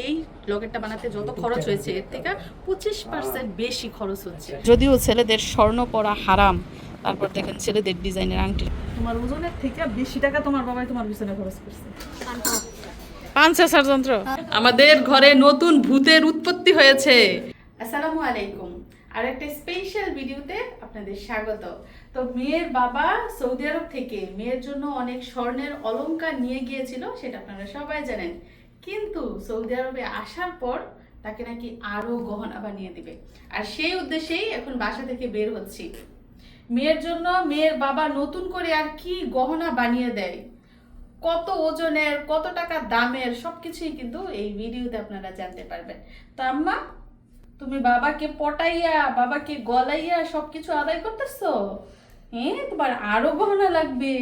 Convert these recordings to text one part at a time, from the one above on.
এই লকেটটা বানাতে যত খরচ হয়েছে এর থেকে পঁচিশ পার্সেন্ট বেশি খরচ হচ্ছে। যদিও ছেলেদের স্বর্ণ পরা হারাম তারপর দেখেন ছেলেদের ডিজাইনের আংটি। তোমার ওজনের থেকে বেশি টাকা তোমার বাবাই তোমার পিছনে খরচ করছে। পাঁচ হাজার যন্ত্র আমাদের ঘরে নতুন ভূতের উৎপত্তি হয়েছে। আসসালামু আলাইকুম। আর একটা স্পেশাল ভিডিওতে আপনাদের স্বাগত। তো মেয়ের বাবা সৌদি আরব থেকে মেয়ের জন্য অনেক স্বর্ণের অলংকার নিয়ে গিয়েছিল সেটা আপনারা সবাই জানেন। কিন্তু সৌদি আরবে আসার পর তাকে নাকি আরও গহনা বানিয়ে দিবে। আর সেই উদ্দেশ্যেই এখন বাসা থেকে বের হচ্ছি। মেয়ের জন্য মেয়ের বাবা নতুন করে আর কি গহনা বানিয়ে দেয়। কত ওজনের, কত টাকা দামের সবকিছুই কিন্তু এই ভিডিওতে আপনারা জানতে পারবেন। তো আম্মা, তুমি বাবাকে পটাইয়া, বাবাকে গলাইয়া সবকিছু আদায় করতেছো? হ্যাঁ তোমার আরও গহনা লাগবে।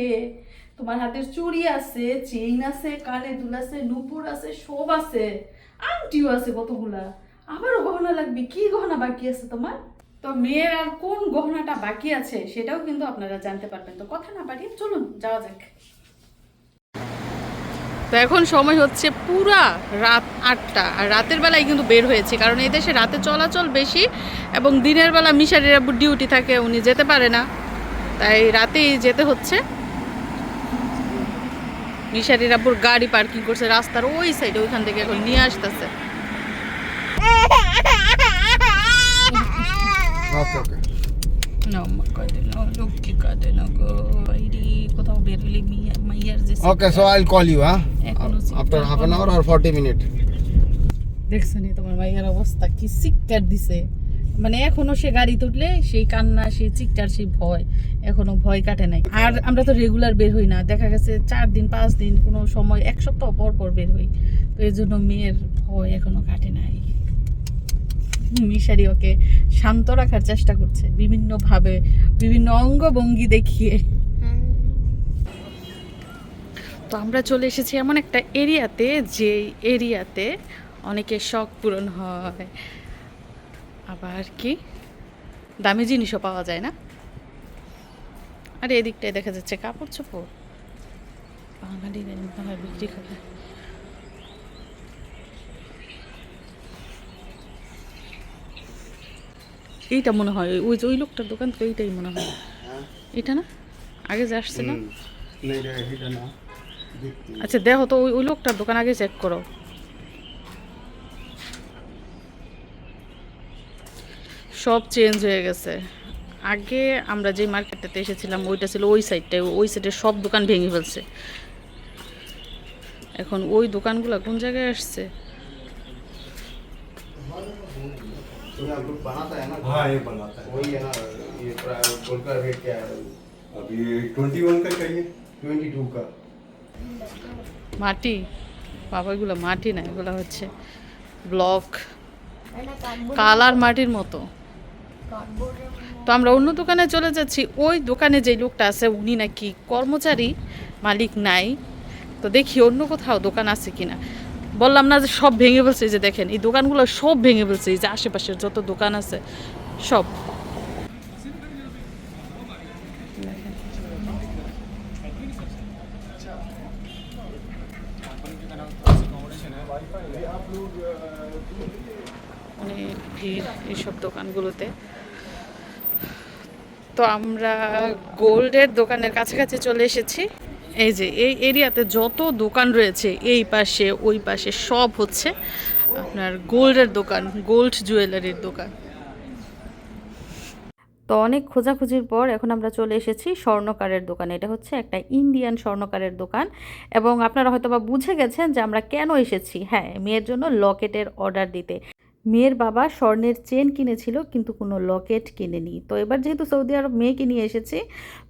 তোমার হাতের চুড়ি আছে চেইন আছে, কানে দুল আছে, নুপুর আছে, সব আছে। আংটিও আছে কতগুলা। আবারও গহনা লাগবে, কি গহনা বাকি আছে তোমার? তো মেয়ের আর কোন গহনাটা বাকি আছে সেটাও কিন্তু আপনারা জানতে পারবেন। তো কথা না বাড়িয়ে চলুন, যাওয়া যাক। তো এখন সময় হচ্ছে পুরা রাত আটটা, আর রাতের বেলায় কিন্তু বের হয়েছে, কারণ এই দেশে রাতে চলাচল বেশি এবং দিনের বেলা মিশারির ডিউটি থাকে, উনি যেতে পারে না। তাই রাতেই যেতে হচ্ছে। মিশারির আব্বুর গাড়ি পার্কিং করছে রাস্তার ওই সাইডে ওইখান থেকে এখন নিয়ে আসতেছে। ওকে না মা কাঁদে না লক্ষ্মী কাঁদে না গো বাইরে কোথাও বের মাইয়ার যে okay so I'll call you হ্যাঁ after half an hour or 40 minute দেখছ নি তোমার মাইয়ার অবস্থা কি চিৎকার দিছে। মানে এখনও সে গাড়ি তুললে সেই কান্না, সেই চিকটার সেই ভয় এখনও ভয় কাটে নাই। আর আমরা তো রেগুলার বের হই না। দেখা গেছে চার দিন, পাঁচ দিন, কোনো সময় এক সপ্তাহ পর পর বের হই। তো এই জন্য মেয়ের ভয় এখনও কাটে নাই। মিশারি ওকে শান্ত রাখার চেষ্টা করছে বিভিন্নভাবে, বিভিন্ন অঙ্গভঙ্গি দেখিয়ে। তো আমরা চলে এসেছি এমন একটা এরিয়াতে যে এরিয়াতে অনেকের শখ পূরণ হয়। আবার কি? দামি জিনিসও পাওয়া যায় না? আর এদিকটায় দেখা যাচ্ছে কাপড় চোপড়। বাঙালি বিক্রি করে। এইটা মনে হয় ওই যে ওই লোকটার দোকান তো এইটাই মনে হয়। এটা না? আগে যে আসছে না? আচ্ছা দেখো তো ওই ওই লোকটার দোকান আগে চেক করো। সব চেঞ্জ হয়ে গেছে। আগে আমরা যে মার্কেটটাতে এসেছিলাম ওইটা ছিল ওই সাইডটায় ওই সাইডে সব দোকান ভেঙে ফেলছে। এখন ওই দোকানগুলো কোন জায়গায় আসছে? মাটি? বাবা এগুলো মাটি না এগুলো হচ্ছে ব্লক কালার মাটির মতো। তো আমরা অন্য দোকানে চলে যাচ্ছি। ওই দোকানে যে লোকটা আছে, উনি নাকি কর্মচারী মালিক নাই। তো দেখি অন্য কোথাও দোকান আছে কিনা। বললাম না যে সব ভেঙে ফেলছে যে দেখেন, এই দোকানগুলো সব ভেঙে ফেলছে, এই যে আশেপাশের যত দোকান আছে, সব। ভিড় এইসব দোকানগুলোতে। তো আমরা গোল্ডের দোকানের কাছাকাছি চলে এসেছি। এই যে, এই এরিয়াতে যত দোকান রয়েছে, এই পাশে, ওই পাশে সব হচ্ছে আপনার গোল্ডের দোকান, গোল্ড জুয়েলারির দোকান। তো অনেক খোঁজাখুঁজির পর এখন আমরা চলে এসেছি স্বর্ণকারের দোকানে। এটা হচ্ছে একটা ইন্ডিয়ান স্বর্ণকারের দোকান এবং আপনারা হয়তো বা বুঝে গেছেন যে আমরা কেন এসেছি। হ্যাঁ মেয়ের জন্য লকেটের অর্ডার দিতে। মেয়ের বাবা স্বর্ণের চেন কিনেছিল, কিন্তু কোনো লকেট কিনেনি। তো এবার যেহেতু সৌদি আরব মেয়েকে নিয়ে এসেছে,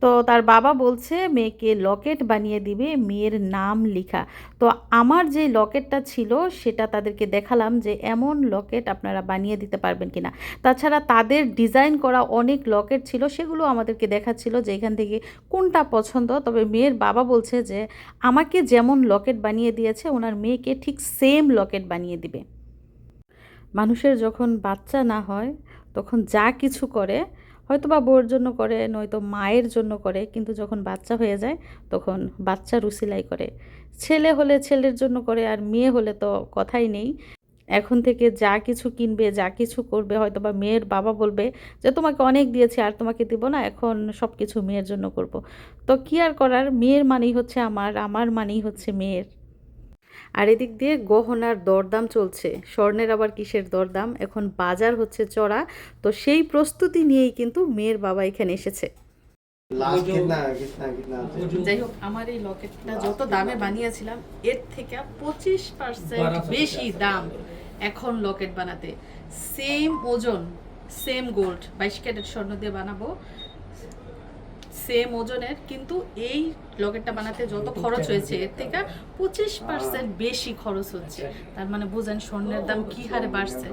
তো তার বাবা বলছে, মেয়েকে লকেট বানিয়ে দিবে, মেয়ের নাম লেখা। তো আমার যে লকেটটা ছিল, সেটা তাদেরকে দেখালাম যে এমন লকেট আপনারা বানিয়ে দিতে পারবেন কিনা। তাছাড়া তাদের ডিজাইন করা অনেক লকেট ছিল, সেগুলো আমাদেরকে দেখাচ্ছিল যে এখান থেকে কোনটা পছন্দ। তবে মেয়ের বাবা বলছে যে, আমাকে যেমন লকেট বানিয়ে দিয়েছে, ওনার মেয়েকে ঠিক সেম লকেট বানিয়ে দিবে। মানুষের যখন বাচ্চা না হয়, তখন যা কিছু করে হয়তো বা বউর জন্য করে, নয়তো মায়ের জন্য করে, কিন্তু যখন বাচ্চা হয়ে যায়, তখন বাচ্চা রুসিলাই করে। ছেলে হলে ছেলের জন্য করে, আর মেয়ে হলে তো কথাই নেই। এখন থেকে যা কিছু কিনবে, যা কিছু করবে হয়তো বা মেয়ের বাবা বলবে যে, তোমাকে অনেক দিয়েছি, আর তোমাকে দিব না, এখন সব কিছু মেয়ের জন্য করব। তো কি আর করার? মেয়ের মানেই হচ্ছে আমার আমার মানেই হচ্ছে মেয়ের। আর এদিক দিয়ে গহনার দরদাম চলছে। স্বর্ণের আবার কিসের দরদাম? এখন বাজার হচ্ছে চড়া। তো সেই প্রস্তুতি নিয়েই কিন্তু মেয়ের বাবা এখানে এসেছে। যাই হোক আমার এই লকেটটা যত দামে বানিয়েছিলাম এর থেকে পঁচিশ পার্সেন্ট বেশি দাম এখন লকেট বানাতে। সেম ওজন সেম গোল্ড বাইশ ক্যারেট স্বর্ণ দিয়ে বানাবো। সেম ওজনের কিন্তু এই লকেটটা বানাতে যত খরচ হয়েছে এর থেকে পঁচিশ পার্সেন্ট বেশি খরচ হচ্ছে। তার মানে বুঝেন স্বর্ণের দাম কি হারে বাড়ছে।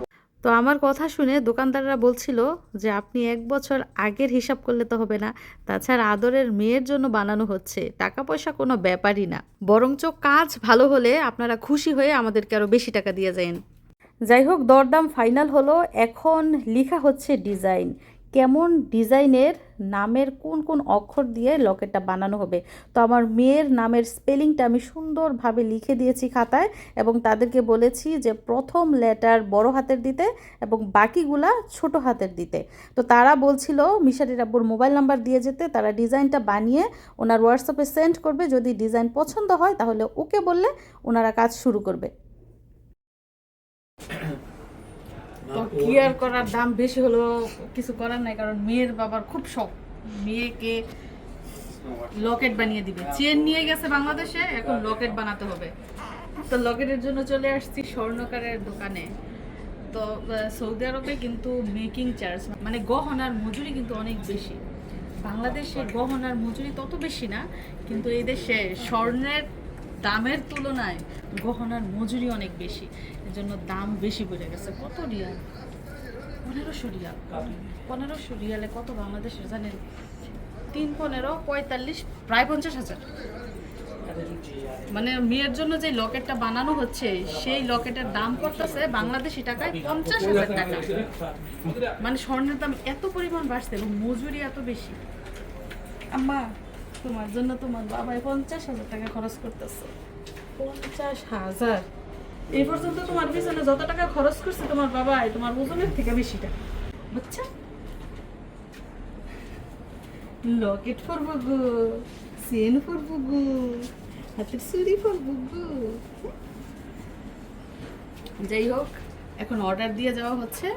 তো আমার কথা শুনে দোকানদাররা বলছিল যে আপনি এক বছর আগের হিসাব করলে তো হবে না। তাছাড়া আদরের মেয়ের জন্য বানানো হচ্ছে। টাকা পয়সা কোনো ব্যাপারই না। বরঞ্চ কাজ ভালো হলে আপনারা খুশি হয়ে আমাদেরকে আরও বেশি টাকা দিয়ে যান যাই হোক দরদাম ফাইনাল হলো। এখন লেখা হচ্ছে ডিজাইন। কেমন ডিজাইনের নামের কোন কোন অক্ষর দিয়ে লকেটটা বানানো হবে। তো আমার মেয়ের নামের স্পেলিংটা আমি সুন্দরভাবে লিখে দিয়েছি খাতায় এবং তাদেরকে বলেছি যে প্রথম লেটার বড় হাতের দিতে এবং বাকিগুলা ছোট হাতের দিতে। তো তারা বলছিল মিশারির আব্বুর মোবাইল নাম্বার দিয়ে যেতে, তারা ডিজাইনটা বানিয়ে ওনার হোয়াটসঅ্যাপে সেন্ড করবে। যদি ডিজাইন পছন্দ হয় তাহলে ওকে বললে ওনারা কাজ শুরু করবে। তো কি আর করার দাম বেশি হলো কিছু করার নাই, কারণ মেয়ের বাবার খুব শখ। মেয়েকে লকেট বানিয়ে দিবে। চেন নিয়ে গেছে বাংলাদেশে, এখন লকেট বানাতে হবে। তো লকেটের জন্য চলে আসছি স্বর্ণকারের দোকানে। তো সৌদি আরবে কিন্তু মেকিং চার্জ মানে গহনার মজুরি কিন্তু অনেক বেশি। বাংলাদেশে গহনার মজুরি তত বেশি না, কিন্তু এই দেশে স্বর্ণের দামের তুলনায় গহনার মজুরি অনেক বেশি। এর জন্য দাম বেশি বেড়ে গেছে। কত রিয়াল? পনেরোশো রিয়াল। পনেরোশো রিয়ালে কত বাংলাদেশের? জানেন? তিন পনেরো পঁয়তাল্লিশ প্রায় পঞ্চাশ হাজার। মানে মেয়ের জন্য যে লকেটটা বানানো হচ্ছে, সেই লকেটের দাম করতেছে বাংলাদেশি টাকায় পঞ্চাশ হাজার টাকা। মানে স্বর্ণের দাম এত পরিমাণ বাড়ছে এবং মজুরি এত বেশি। আম্মা তোমার জন্য তোমার বাবাই পঞ্চাশ হাজার টাকা খরচ করতেছে। পঞ্চাশ হাজার? এই পর্যন্ত তোমার পিছনে যত টাকা খরচ করছে তোমার বাবাই, তোমার ওজনের থেকে বেশি টাকা। বুঝছ লকেট পরবো গো, চেন পরবো গো, হাতের চুড়ি পরবো গো। যাই হোক, এখন অর্ডার দিয়ে যাওয়া হচ্ছে।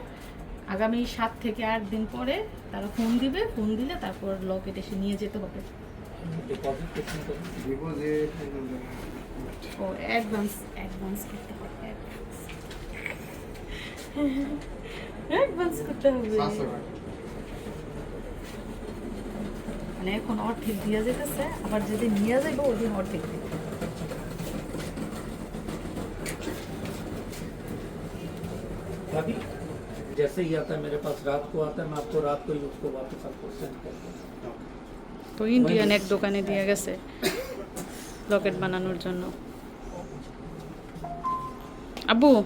আগামী সাত থেকে আট দিন পরে তারা ফোন দিবে ফোন দিলে তারপর লকেট এসে নিয়ে যেতে হবে। डिपॉजिट ও অ্যাডভান্স অ্যাডভান্স করতে হবে অ্যাডভান্স করতে হবে सात सौ মানে এখন অর্ধেক দিয়ে যেতেছে আবার যদি নিয়ে যাইবো ওদিন অর্ধেক দিবে अभी जैसे ही आता है मेरे पास रात को आता है मैं आपको रात को ही उसको वापस आपको सेंड कर दूँगा তো ইন্ডিয়ান এক দোকানে দিয়ে গেছে লকেট বানানোর জন্য। আব্বু,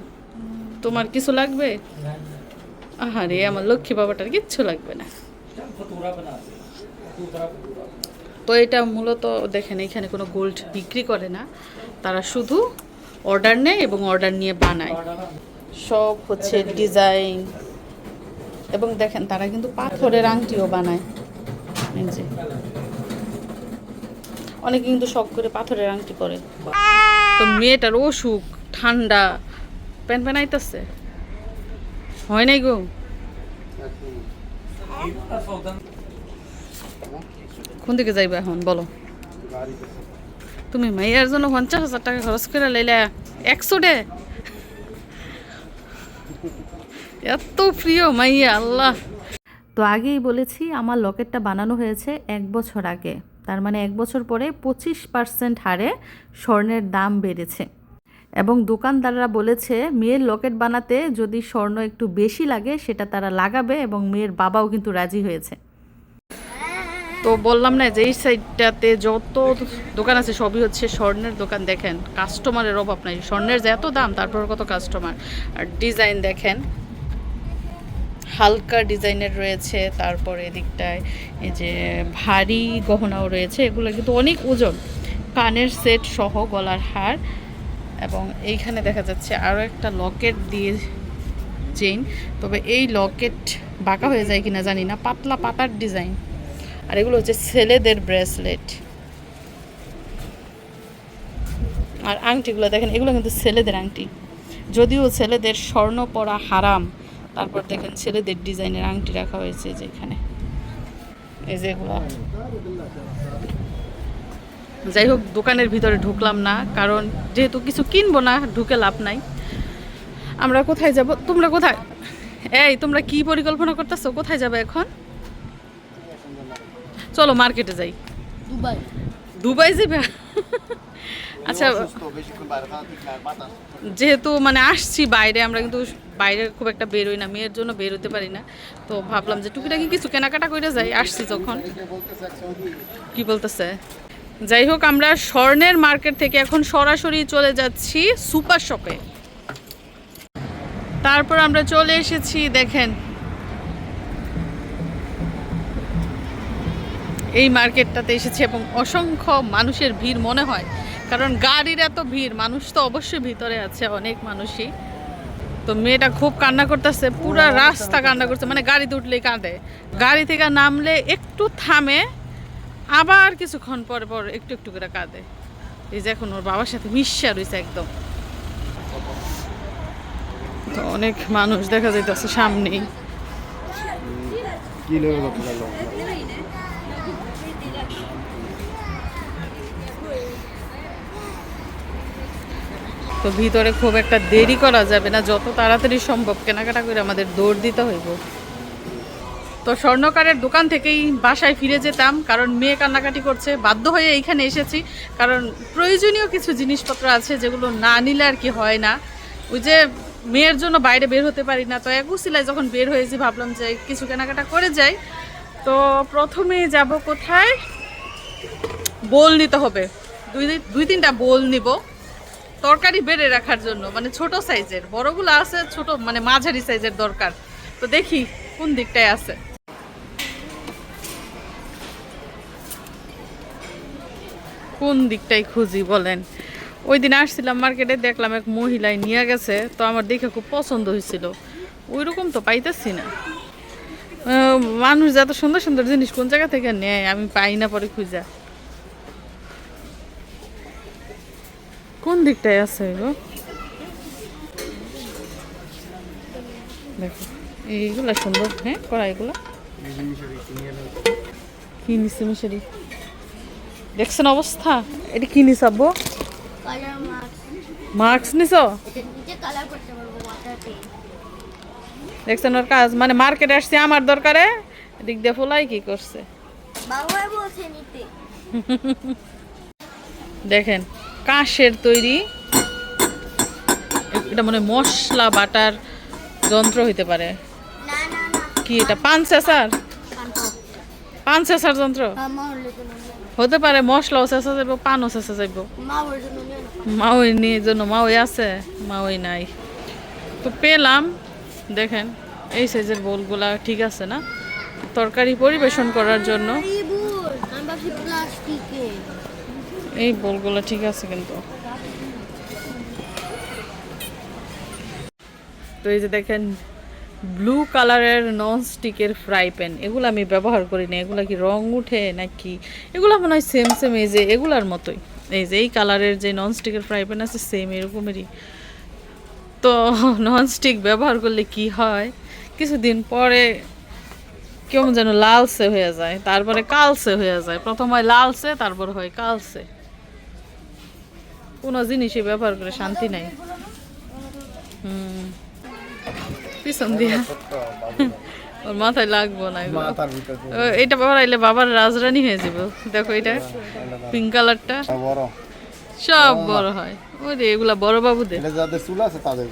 তোমার কিছু লাগবে? আহারে, আমার লক্ষ্মী বাবাটার কিচ্ছু লাগবে না। তো এটা মূলত দেখেন, এখানে কোনো গোল্ড বিক্রি করে না। তারা শুধু অর্ডার নেয় এবং অর্ডার নিয়ে বানায়। সব হচ্ছে ডিজাইন। এবং দেখেন, তারা কিন্তু পাথরের আংটিও বানায়। যে। অনেকে কিন্তু শখ করে পাথরের আংটি করে তো মেয়েটার অসুখ ঠান্ডা প্যান প্যান আইতাছে। হয় নাই গো। কোন দিকে যাইবা এখন? বলো। তুমি মাইয়ার জন্য পঞ্চাশ হাজার টাকা খরচ করে লাইলা একশো ডে এত প্রিয় মাইয়া আল্লাহ। তো আগেই বলেছি আমার লকেটটা বানানো হয়েছে এক বছর আগে। তার মানে এক বছর পরে পঁচিশ পার্সেন্ট হারে স্বর্ণের দাম বেড়েছে। এবং দোকানদাররা বলেছে, মেয়ের লকেট বানাতে যদি স্বর্ণ একটু বেশি লাগে, সেটা তারা লাগাবে এবং মেয়ের বাবাও কিন্তু রাজি হয়েছে। তো বললাম না যে এই সাইডটাতে যত দোকান আছে, সবই হচ্ছে স্বর্ণের দোকান। দেখেন কাস্টমারের অভাব নাই। স্বর্ণের যে এত দাম তারপর কত কাস্টমার আর ডিজাইন দেখেন হালকা ডিজাইনের রয়েছে, তারপরে এদিকটায় এই যে ভারী গহনাও রয়েছে, এগুলো কিন্তু অনেক ওজন। কানের সেট সহ গলার হার এবং এইখানে দেখা যাচ্ছে আরও একটা লকেট দিয়ে চেইন। তবে এই লকেট বাঁকা হয়ে যায় কিনা জানি না, পাতলা পাতার ডিজাইন। আর এগুলো হচ্ছে ছেলেদের ব্রেসলেট। আর আংটিগুলো দেখেন, এগুলো কিন্তু ছেলেদের আংটি। যদিও ছেলেদের স্বর্ণ পরা হারাম তারপর দেখেন ছেলেদের ডিজাইনের আংটি রাখা হয়েছে যে এখানে। এই যে যাই হোক দোকানের ভিতরে ঢুকলাম না কারণ যেহেতু কিছু কিনবো না ঢুকে লাভ নাই। আমরা কোথায় যাব? তোমরা কোথায়? এই তোমরা কি পরিকল্পনা করতেছো? কোথায় যাবে এখন? চলো মার্কেটে যাই। দুবাই। দুবাই যাবে? আচ্ছা বাতাস। যেহেতু মানে আসছি বাইরে আমরা কিন্তু বাইরে খুব একটা বেরোই না মেয়ের জন্য বেরোতে পারি না। তো ভাবলাম যে টুকিটাকি কিছু কেনাকাটা করে যাই আসছি যখন। কি বলতেছে? যাই হোক আমরা স্বর্ণের মার্কেট থেকে এখন সরাসরি চলে যাচ্ছি সুপার শপে। তারপর আমরা চলে এসেছি দেখেন। এই মার্কেটটাতে এসেছি এবং অসংখ্য মানুষের ভিড় মনে হয়। কারণ গাড়ির এত ভিড় মানুষ তো অবশ্যই ভিতরে আছে অনেক মানুষই। তো মেয়েটা খুব কান্না করতেছে পুরা রাস্তা কান্না করছে মানে গাড়িতে উঠলেই কাঁদে। গাড়ি থেকে নামলে একটু থামে আবার কিছুক্ষণ পর পর একটু একটু করে কাঁদে। এই যে এখন ওর বাবার সাথে মিশা রয়েছে একদম। তো অনেক মানুষ দেখা যাইতেছে সামনেই। তো ভিতরে খুব একটা দেরি করা যাবে না, যত তাড়াতাড়ি সম্ভব কেনাকাটা করে আমাদের দৌড় দিতে হইব। তো স্বর্ণকারের দোকান থেকেই বাসায় ফিরে যেতাম, কারণ মেয়ে কান্নাকাটি করছে। বাধ্য হয়ে এইখানে এসেছি, কারণ প্রয়োজনীয় কিছু জিনিসপত্র আছে যেগুলো না নিলে আর কি হয় না। ওই যে মেয়ের জন্য বাইরে বের হতে পারি না, তো এক উসিলায় যখন বের হয়েছি, ভাবলাম যে কিছু কেনাকাটা করে যাই। তো প্রথমে যাব কোথায়? বোল নিতে হবে। দুই দুই তিনটা বোল নিব। তরকারি বেড়ে রাখার জন্য মানে ছোট সাইজের, বড়গুলো আছে ছোট মানে মাঝারি সাইজের দরকার। তো দেখি কোন দিকটায় আছে। কোন দিকটাই খুঁজি বলেন। ওই দিন আসছিলাম মার্কেটে, দেখলাম এক মহিলায় নিয়ে গেছে, তো আমার দেখে খুব পছন্দ হয়েছিল। ওই রকম তো পাইতেছি না। মানুষ যত সুন্দর সুন্দর জিনিস কোন জায়গা থেকে নেয়, আমি পাই না পরে খুঁজা। কোন দিকটায় আছে গো দেখো এইগুলা সুন্দর হ্যাঁ করা এগুলো? কি মিশরি। দেখছেন অবস্থা? এটা কি নিছ আব্বু? মার্কস নিছ? দেখছেন ওর কাজ মানে মার্কেটে আসছে আমার দরকারে দিক দিয়ে ফোলাই কি করছে? দেখেন কাঁচের তৈরি। এটা মনে হয় মশলা বাটার যন্ত্র হইতে পারে। কি এটা? পান চেসার পান চেসার যন্ত্র? নাও। হতে পারে মশলাও চেঁচা যাইব পানও চেঁচা যাইব। মা ওর জন্য নিয়ে জন্য মা আছে মা নাই। তো পেলাম দেখেন এই সাইজের বোলগুলা ঠিক আছে না? তরকারি পরিবেশন করার জন্য। এই বোলগুলো ঠিক আছে কিন্তু। তো এই যে দেখেন ব্লু কালারের নন স্টিকের ফ্রাই প্যান এগুলো আমি ব্যবহার করি না। এগুলো কি রং উঠে নাকি? এগুলো মনে হয় সেম সেম এই যে এগুলার মতোই। এই যে এই কালারের যে নন স্টিকের ফ্রাই প্যান আছে সেম এরকমেরই। তো নন স্টিক ব্যবহার করলে কি হয়? কিছুদিন পরে কেমন যেন লালসে হয়ে যায়। তারপরে কালসে হয়ে যায়। প্রথম হয় লালসে তারপর হয় কালসে কোনো জিনিসই ব্যবহার করে শান্তি নাই। হুম। পিছন দিয়া। ওর মাথায় লাগবো না এটা বাবার আইলে বাবার রাজরানী হয়ে যাবে। দেখো এটা পিঙ্ক কালারটা সব বড় হয়। ওই রে এগুলা বড় বাবুদের। যাদের চুল আছে তাদের।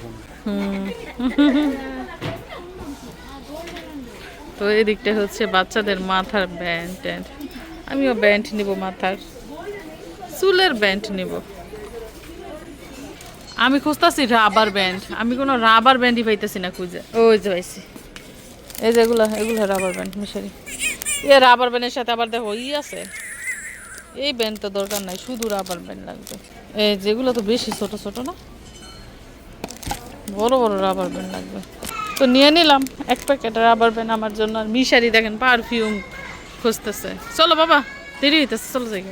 তো এই দিকটা হচ্ছে বাচ্চাদের মাথার ব্যান্ড ট্যান্ড আমিও ব্যান্ড নিব মাথার। চুলের ব্যান্ড নিব। আমি খুঁজতেছি রাবার ব্যান্ড আমি কোনো রাবার ব্যান্ডই পাইতেছি না খুঁজে। ওই যে পাইছি। এই যে এগুলো এগুলো রাবার ব্যান্ড মিশারি। এ রাবার ব্যান্ডের সাথে আবার দেখো ই আছে। এই ব্যান্ড তো দরকার নাই শুধু রাবার ব্যান্ড লাগবে। এই যেগুলো তো বেশি ছোট ছোট না? বড় বড় রাবার ব্যান্ড লাগবে। তো নিয়ে নিলাম এক প্যাকেট রাবার ব্যান্ড আমার জন্য। আর মিশারি দেখেন পারফিউম খুঁজতেছে। চলো বাবা দেরি হইতেছে চলো যাই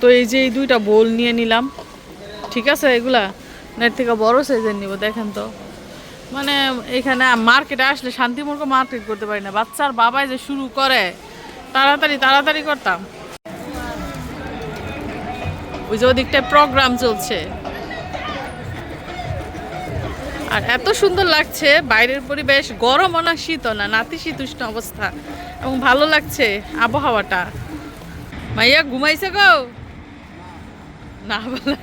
তো এই যে এই দুইটা বোল নিয়ে নিলাম। ঠিক আছে এগুলা? নেট থেকে বড় সাইজের নিব, দেখেন তো। মানে এখানে মার্কেটে আসলে শান্তিমূর্খ মার্কেট করতে পারি না। বাচ্চার বাবাই যে শুরু করে, তাড়াতাড়ি তাড়াতাড়ি করতাম। ওই যে ওদিকটায় প্রোগ্রাম চলছে। আর এত সুন্দর লাগছে, বাইরের পরিবেশ গরম না শীত না নাতিশীতোষ্ণ অবস্থা। এবং ভালো লাগছে আবহাওয়াটা। মাইয়া, ঘুমাইছে গো? না বলে।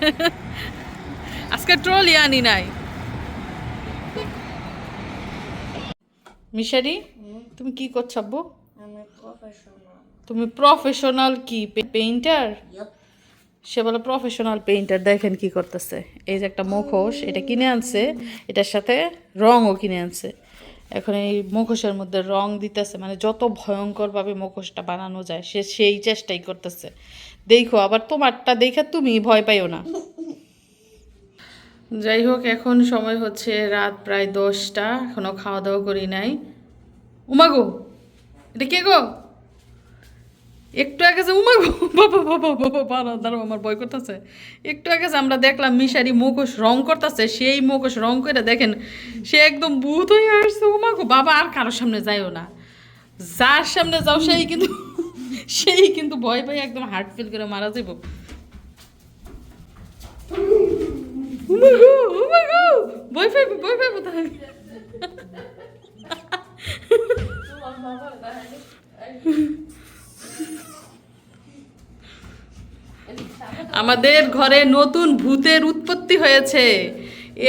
আজকে ট্রলি আনি নাই। মিশারি তুমি কি করছ আব্বু? তুমি প্রফেশনাল কি পেইন্টার সে বলে প্রফেশনাল পেইন্টার দেখেন কি করতেছে। এই যে একটা মুখোশ এটা কিনে আনছে এটার সাথে রঙও কিনে আনছে। এখন এই মুখোশের মধ্যে রং দিতেছে মানে যত ভয়ঙ্করভাবে মুখোশটা বানানো যায় সে সেই চেষ্টাই করতেছে। দেখো আবার তোমারটা দেখে তুমি ভয় পাইও না। যাই হোক এখন সময় হচ্ছে রাত প্রায় দশটা। এখনও খাওয়া দাওয়া করি নাই। উমাগো এটা কে গো? একটু আগে যে উমাগো বাবা বাবা বাবা বাবা দাঁড়াও, আমার বই করতেছে। একটু আগে যে আমরা দেখলাম মিশারি মুখোশ রং করতেছে, সেই মুখোশ রং করে দেখেন, সে একদম ভূত হয়ে আসছে। উমাগো বাবা, আর কারোর সামনে যাইও না। যার সামনে যাও, সেই কিন্তু সেই কিন্তু ভয় পাই একদম হার্ট ফিল করে মারা যাইব। উমাগো উমাগো আমাদের ঘরে নতুন ভূতের উৎপত্তি হয়েছে।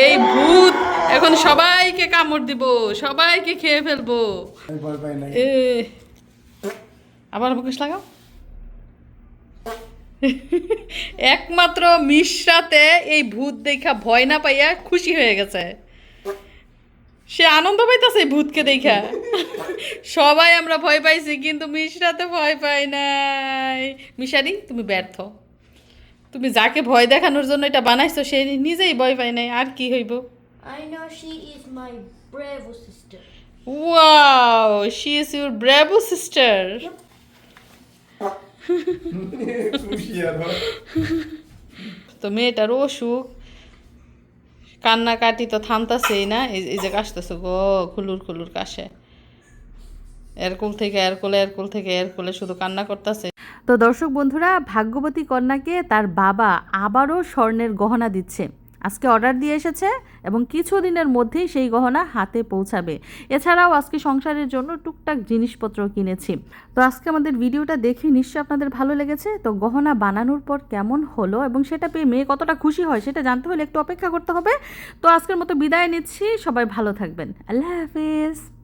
এই ভূত এখন সবাইকে কামড় দিব সবাইকে খেয়ে ফেলব। আবার মুখোশ লাগাও। একমাত্র মিশ্রাতে এই ভূত দেখা ভয় না পাইয়া খুশি হয়ে গেছে। সে আনন্দ পাইতেছে এই ভূতকে দেখা। সবাই আমরা ভয় পাইছি কিন্তু মিশ্রাতে ভয় পাই নাই। মিশারি তুমি ব্যর্থ। তুমি যাকে ভয় দেখানোর জন্য এটা বানাইছো সে নিজেই ভয় পায় নাই। আর কি হইব? I know she is my brave sister. Wow she is your bravo sister তো মেয়েটার অসুখ কান্নাকাটি তো থামতাছেই না, এই যে কাশতেছে, গো, খুলুর খুলুর কাশে। এরকুল থেকে এরকুলে এরকুল থেকে এরকুলে শুধু কান্না করতেছে। তো দর্শক বন্ধুরা, ভাগ্যবতী কন্যাকে তার বাবা আবারও স্বর্ণের গহনা দিচ্ছে। আজকে অর্ডার দিয়ে এসেছে এবং কিছু দিনের মধ্যেই সেই গহনা হাতে পৌঁছাবে। এছাড়াও আজকে সংসারের জন্য টুকটাক জিনিসপত্র কিনেছি। তো আজকে আমাদের ভিডিওটা দেখে নিশ্চয়ই আপনাদের ভালো লেগেছে। তো গহনা বানানোর পর কেমন হলো এবং সেটা পেয়ে মেয়ে কতটা খুশি হয় সেটা জানতে হলে একটু অপেক্ষা করতে হবে। তো আজকের মতো বিদায় নিচ্ছি। সবাই ভালো থাকবেন। আল্লাহ হাফিজ।